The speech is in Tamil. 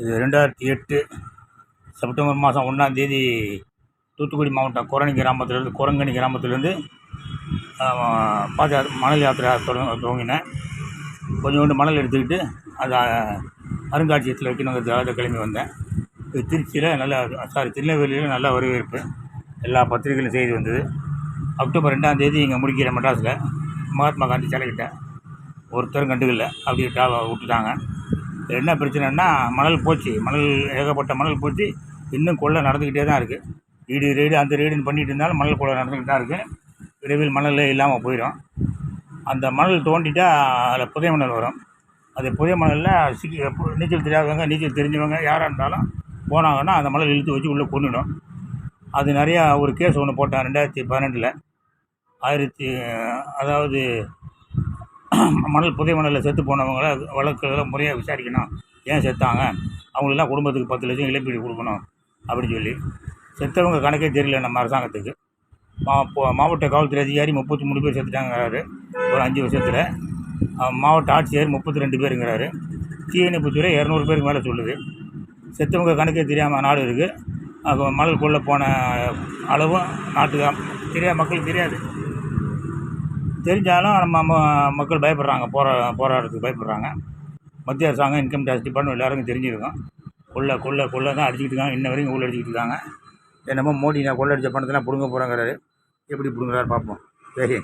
இது ரெண்டாயிரத்தி எட்டு செப்டம்பர் மாதம் ஒன்றாந்தேதி தூத்துக்குடி மாவட்டம் குரணி கிராமத்திலேருந்து குரங்கணி கிராமத்துலேருந்து பாத மணல் யாத்திரை தொடங்க துவங்கினேன். கொஞ்சோண்டு மணல் எடுத்துக்கிட்டு அதை அருங்காட்சியகத்தில் வைக்கணுங்கிறதுக்காக கிளம்பி வந்தேன். இது திருச்சியில் நல்லா சாரி திருநெல்வேலியில் நல்ல வரவேற்பு. எல்லா பத்திரிகைகளும் செய்தி வந்தது. அக்டோபர் ரெண்டாந்தேதி இங்கே முடிக்கிற மெட்ராஸில் மகாத்மா காந்தி சிலைக்கிட்ட ஒருத்தரும் கண்டுக்கல. அப்படியே விட்டுட்டாங்க. என்ன பிரச்சனைன்னா மணல் போச்சு. மணல் ஏகப்பட்ட மணல் போச்சு. இன்னும் கொள்ளை நடந்துக்கிட்டே தான் இருக்குது ஈடு ரெய்டு அந்த ரெய்டுன்னு பண்ணிகிட்டு இருந்தாலும் மணல் கொள்ளை நடந்துக்கிட்டு தான் இருக்குது விரைவில் மணல் இல்லாமல் போயிடும். அந்த மணல் தோண்டிட்டா அதில் புதை மணல் வரும். அது புதை மணலில் சிக்கி நீச்சல் தெரியாதவங்க நீச்சல் தெரிஞ்சவங்க யாராக இருந்தாலும் போனாங்கன்னா அந்த மணல் இழுத்து வச்சு உள்ளே கொண்டுடும் அது நிறையா ஒரு கேஸ் ஒன்று போட்டான் ரெண்டாயிரத்தி பன்னெண்டில் ஆயிரத்தி அதாவது மணல் புதை மணலில் செத்து போனவங்கள வழக்குகளை முறையாக விசாரிக்கணும். ஏன் செத்தாங்க? அவங்களெல்லாம் குடும்பத்துக்கு பத்து லட்சம் இழப்பீடு கொடுக்கணும் அப்படின்னு சொல்லி. செத்தவங்க கணக்கே தெரியல நம்ம அரசாங்கத்துக்கு. மா மாவட்ட காவல்துறை அதிகாரி முப்பத்தி மூணு பேர் செத்துட்டாங்கிறாரு ஒரு அஞ்சு வருஷத்தில். மாவட்ட ஆட்சியர் முப்பத்தி ரெண்டு பேருங்கிறாரு. தீயணைப்புத்துறை இரநூறு பேருக்கு மேலே சொல்லுது. செத்தவங்க கணக்கே தெரியாமல் நாடு இருக்குது அப்போ மணல் கொள்ள போன அளவும் நாட்டுக்கு தெரியாது மக்களுக்கு தெரியாது. தெரிஞ்சாலும் நம்ம ம- மக்கள் பயப்படுறாங்க. போரா போராடுறதுக்கு பயப்படுறாங்க. மத்திய அரசாங்கம் இன்கம் டேக்ஸ் டிபார்ட்மெண்ட் எல்லாருக்கும் தெரிஞ்சிருக்கும். கொள்ளை கொள்ளை கொள்ளை தான் அடிச்சுக்கிட்டு இருக்காங்க. இன்ன வரைக்கும் ஊழல் அடிச்சுக்கிட்டு இருக்காங்க. என்னமோ மோடி நான் கொள்ளை அடித்த பணத்தெல்லாம் பிடுங்க போகிறேங்கிறாரு எப்படி பிடுங்குறாரு பார்ப்போம் சரி